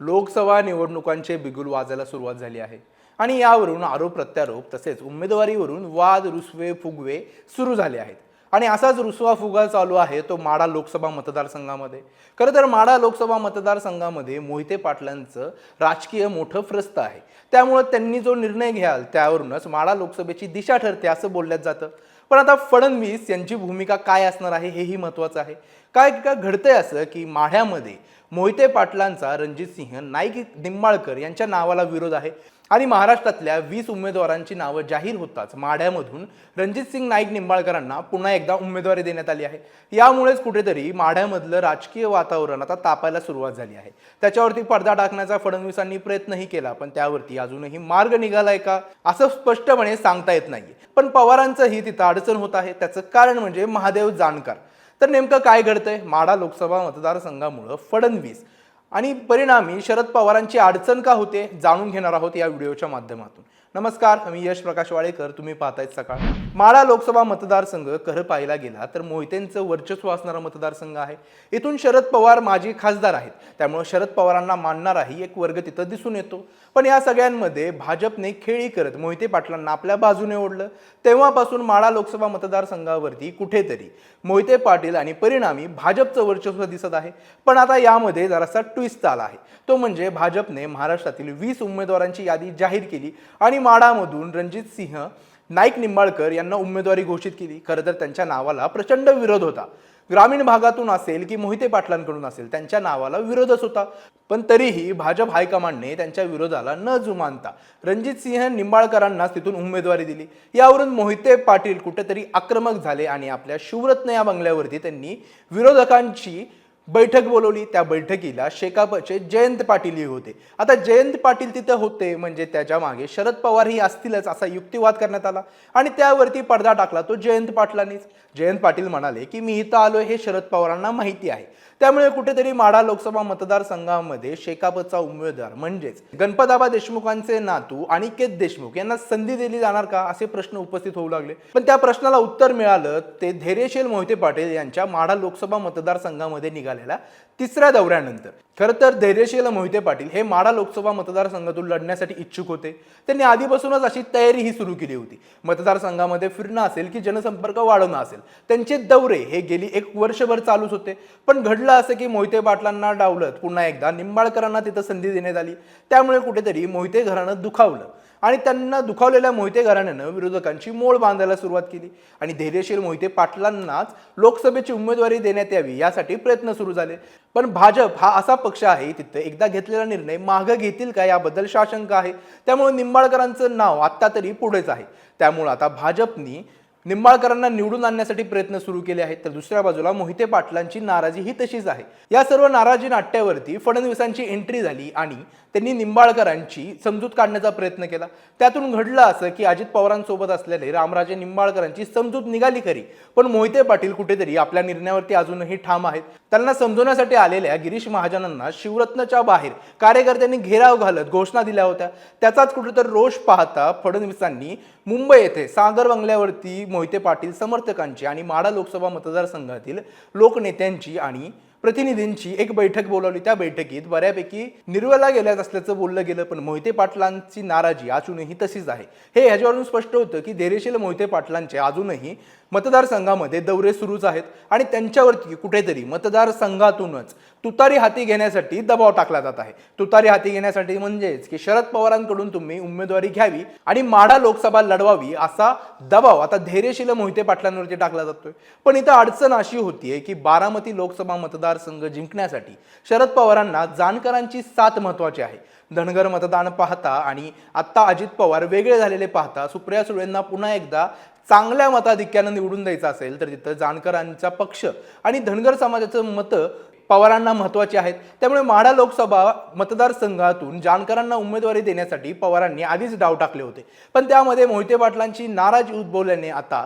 लोकसभा निवडणुकांचे बिगुल वाजायला सुरुवात झाली आहे. आणि यावरून आरोप प्रत्यारोप तसेच उमेदवारीवरून वाद रुसवे फुगवे सुरू झाले आहेत. आणि असाच रुसवा फुगा चालू आहे तो माडा लोकसभा मतदारसंघामध्ये. खरं तर माडा लोकसभा मतदारसंघामध्ये मोहिते पाटलांचं राजकीय मोठं फ्रस्त आहे. त्यामुळं त्यांनी जो निर्णय घ्याल त्यावरूनच माडा लोकसभेची दिशा ठरते असं बोलल्यात जातं. पण आता फडणवीस यांची भूमिका काय असणार आहे हेही महत्त्वाचं आहे. काय का घडतंय असं की माढ्यामध्ये मोहिते पाटलांचा रणजित सिंह नाईक निंबाळकर यांच्या नावाला विरोध आहे. आणि महाराष्ट्रातल्या वीस उमेदवारांची नावं जाहीर होताच. माढ्यामधून रणजित सिंग नाईक निंबाळकरांना पुन्हा एकदा उमेदवारी देण्यात आली आहे. यामुळेच कुठेतरी माढ्यामधलं राजकीय वातावरण आता तापायला सुरुवात झाली आहे. त्याच्यावरती पडदा टाकण्याचा फडणवीसांनी प्रयत्नही केला पण त्यावरती अजूनही मार्ग निघालाय का? असं स्पष्टपणे सांगता येत नाहीये. पण पवारांचंही तिथं अडचण होत आहे. त्याचं कारण म्हणजे महादेव जानकर. तर नेमकं काय घडतंय? माढा लोकसभा मतदारसंघामुळं फडणवीस आणि परिणामी शरद पवारांची अडचण का होते जाणून घेणार आहोत या व्हिडिओच्या माध्यमातून. नमस्कार मी यश प्रकाश वाळेकर तुम्ही पाहताय सकाळ. माळा लोकसभा मतदारसंघ खरं पाहायला गेला तर मोहितेंचं वर्चस्व असणारा मतदारसंघ आहे. इथून शरद पवार माजी खासदार आहेत. त्यामुळे शरद पवारांना मानणाराही एक वर्ग तिथं दिसून येतो. पण या सगळ्यांमध्ये भाजपने खेळी करत मोहिते पाटलांना आपल्या बाजूने ओढलं. तेव्हापासून माळा लोकसभा मतदारसंघावरती कुठेतरी मोहिते पाटील आणि परिणामी भाजपचं वर्चस्व दिसत आहे. पण आता यामध्ये जरासा ट्विस्ट आला आहे. तो म्हणजे भाजपने महाराष्ट्रातील वीस उमेदवारांची यादी जाहीर केली आणि माडामधून रणजित सिंह नाईक निंबाळकर यांना उमेदवारी घोषित केली. खरं तर त्यांच्या नावाला प्रचंड विरोध होता. ग्रामीण भागातून असेल की मोहिते पाटलांकडून असेल त्यांच्या नावाला विरोधच होता. पण तरीही भाजप हायकमांडने त्यांच्या विरोधाला न जुमानता रणजित सिंह निंबाळकरांनाच तिथून उमेदवारी दिली. यावरून मोहिते पाटील कुठेतरी आक्रमक झाले आणि आपल्या शिवरत्न या बंगल्यावरती त्यांनी विरोधकांची बैठक बोलवली. त्या बैठकीला शेकापचे जयंत पाटील हे होते. आता जयंत पाटील तिथं होते म्हणजे त्याच्यामागे शरद पवारही असतीलच असा युक्तिवाद करण्यात आला. आणि त्यावरती पडदा टाकला तो जयंत पाटलांनीच. जयंत पाटील म्हणाले की मी इथं आलोय हे शरद पवारांना माहिती आहे. त्यामुळे कुठेतरी माढा लोकसभा मतदारसंघामध्ये शेकापचा उमेदवार म्हणजेच गणपताबा देशमुखांचे नातू अनिकेत देशमुख यांना संधी दिली जाणार का असे प्रश्न उपस्थित होऊ लागले. पण त्या प्रश्नाला उत्तर मिळालं ते धैर्यशील मोहिते पाटील यांच्या माढा लोकसभा मतदारसंघामध्ये निघाले. झालेला तिसऱ्या दौऱ्यानंतर. खरं तर धैर्यशील मोहिते पाटील हे माडा लोकसभा मतदारसंघातून लढण्यासाठी इच्छुक होते. त्यांनी आधीपासूनच अशी तयारी ही सुरू केली होती. मतदारसंघामध्ये फिरणं असेल की जनसंपर्क वाढवणं असेल त्यांचे दौरे हे गेली एक वर्षभर चालूच होते. पण घडलं असं की मोहिते पाटलांना डावलत पुन्हा एकदा निंबाळकरांना तिथं संधी देण्यात आली. त्यामुळे कुठेतरी मोहिते घरानं दुखावलं. आणि त्यांना दुखावलेल्या मोहिते घराण्यानं विरोधकांची मोळ बांधायला सुरुवात केली. आणि धैर्यशील मोहिते पाटलांनाच लोकसभेची उमेदवारी देण्यात यावी यासाठी प्रयत्न सुरू झाले. पण भाजप हा असा पक्ष आहे तिथं एकदा घेतलेला निर्णय मागं घेतील का याबद्दल शाशंक आहे. त्यामुळे निंबाळकरांचं नाव आत्ता तरी पुढेच आहे. त्यामुळे आता भाजपनी निंबाळकरांना निवडून आणण्यासाठी प्रयत्न सुरू केले आहेत. तर दुसऱ्या बाजूला मोहिते पाटलांची नाराजी ही तशीच आहे. या सर्व नाराजी नाट्यावरती फडणवीसांची एंट्री झाली आणि त्यांनी निंबाळकरांची समजूत काढण्याचा प्रयत्न केला. त्यातून घडलं असं की अजित पवारांसोबत असलेले रामराजे निंबाळकरांची समजूत निघाली खरी. पण मोहिते पाटील कुठेतरी आपल्या निर्णयावरती अजूनही ठाम आहेत. त्यांना समजवण्यासाठी आलेल्या गिरीश महाजनांना शिवरत्नच्या बाहेर कार्यकर्त्यांनी घेराव घालत घोषणा दिल्या होत्या. त्याचाच कुठेतरी रोष पाहता फडणवीसांनी मुंबई येथे सागर बंगल्यावरती मोहिते पाटील समर्थकांची आणि माडा लोकसभा मतदारसंघातील लोकनेत्यांची आणि प्रतिनिधींची एक बैठक बोलावली. त्या बैठकीत बऱ्यापैकी निर्वला गेल्या असल्याचं बोललं गेलं पण मोहिते पाटलांची नाराजी अजूनही तशीच आहे. हे ह्याच्यावरून स्पष्ट होतं की धैर्यशील मोहिते पाटलांचे अजूनही मतदारसंघामध्ये दौरे सुरूच आहेत आणि त्यांच्यावरती कुठेतरी मतदारसंघातूनच तुतारी हाती घेण्यासाठी दबाव टाकला जात आहे. तुतारी हाती घेण्यासाठी म्हणजेच की शरद पवारांकडून तुम्ही उमेदवारी घ्यावी आणि माडा लोकसभा लढवावी असा दबाव आता धैर्यशील मोहिते पाटलांवरती टाकला जातोय. पण इथं अडचण अशी होतीये की बारामती लोकसभा मतदारसंघ जिंकण्यासाठी शरद पवारांना जानकरांची साथ महत्वाची आहे. धनगर मतदान पाहता आणि आत्ता अजित पवार वेगळे झालेले पाहता सुप्रिया सुळेंना पुन्हा एकदा चांगल्या मताधिक्यानं निवडून द्यायचं असेल तर तिथं जानकरांचा पक्ष आणि धनगर समाजाचं मतं पवारांना महत्वाची आहेत. त्यामुळे माढा लोकसभा मतदारसंघातून जानकरांना उमेदवारी देण्यासाठी पवारांनी आधीच डाव टाकले होते. पण त्यामध्ये मोहिते पाटलांची नाराजी उद्भवल्याने आता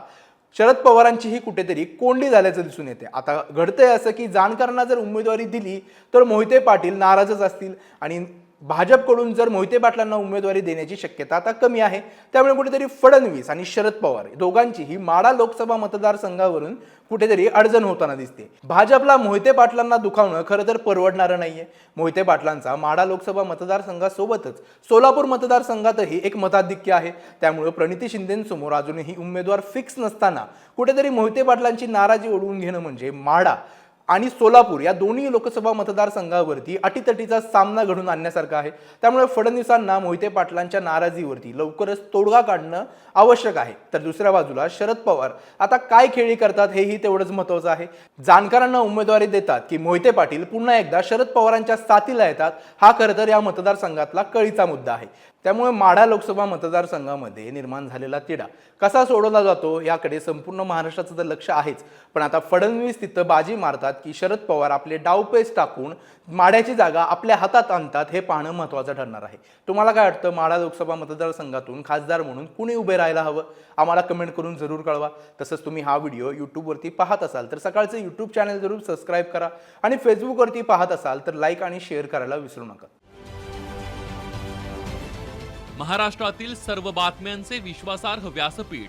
शरद पवारांचीही कुठेतरी कोंडी झाल्याचं दिसून येते. आता घडतंय असं की जानकरांना जर उमेदवारी दिली तर मोहिते पाटील नाराजच असतील आणि भाजपकडून जर मोहिते पाटलांना उमेदवारी देण्याची शक्यता आता कमी आहे त्यामुळे कुठेतरी फडणवीस आणि शरद पवार दोघांचीही माडा लोकसभा मतदारसंघावरून कुठेतरी अडचण होताना दिसते. भाजपला मोहिते पाटलांना दुखावणं खरं तर परवडणारं नाहीये. मोहिते पाटलांचा माडा लोकसभा मतदारसंघासोबतच सोलापूर मतदारसंघातही एक मताधिक्य आहे. त्यामुळे प्रणिती शिंदेसमोर अजूनही उमेदवार फिक्स नसताना कुठेतरी मोहिते पाटलांची नाराजी ओढवून घेणं म्हणजे माडा. आणि सोलापूर या दोन्ही लोकसभा मतदारसंघावरती अटीतटीचा सामना घडून आणण्यासारखा आहे. त्यामुळे फडणवीसांना मोहिते पाटलांच्या नाराजीवरती लवकरच तोडगा काढणं आवश्यक आहे. तर दुसऱ्या बाजूला शरद पवार. आता काय खेळी करतात हेही तेवढंच महत्वाचं आहे. जाणकारांना उमेदवारी देतात की मोहिते पाटील पुन्हा एकदा शरद पवारांच्या साथीला येतात. हा खरं तर या मतदारसंघातला कळीचा मुद्दा आहे. त्यामुळे माढा लोकसभा मतदारसंघामध्ये निर्माण झालेला तिढा कसा सोडवला जातो याकडे संपूर्ण महाराष्ट्राचं तर लक्ष आहेच. पण आता फडणवीस तिथं बाजी मारतात की शरद पवार आपले डावपेच टाकून माढ्याची जागा आपल्या हातात आणतात हे पाहणं महत्त्वाचं ठरणार आहे. तुम्हाला काय वाटतं? माढा लोकसभा मतदारसंघातून खासदार म्हणून कुणी उभे राहायला हवं? आम्हाला कमेंट करून जरूर कळवा. तसंच तुम्ही हा व्हिडिओ यूट्यूबवरती पाहत असाल तर सकाळचं यूट्यूब चॅनल जरूर सबस्क्राईब करा आणि फेसबुकवरती पाहत असाल तर लाईक आणि शेअर करायला विसरू नका. महाराष्ट्रातील सर्व बातम्यांचे विश्वासार्ह व्यासपीठ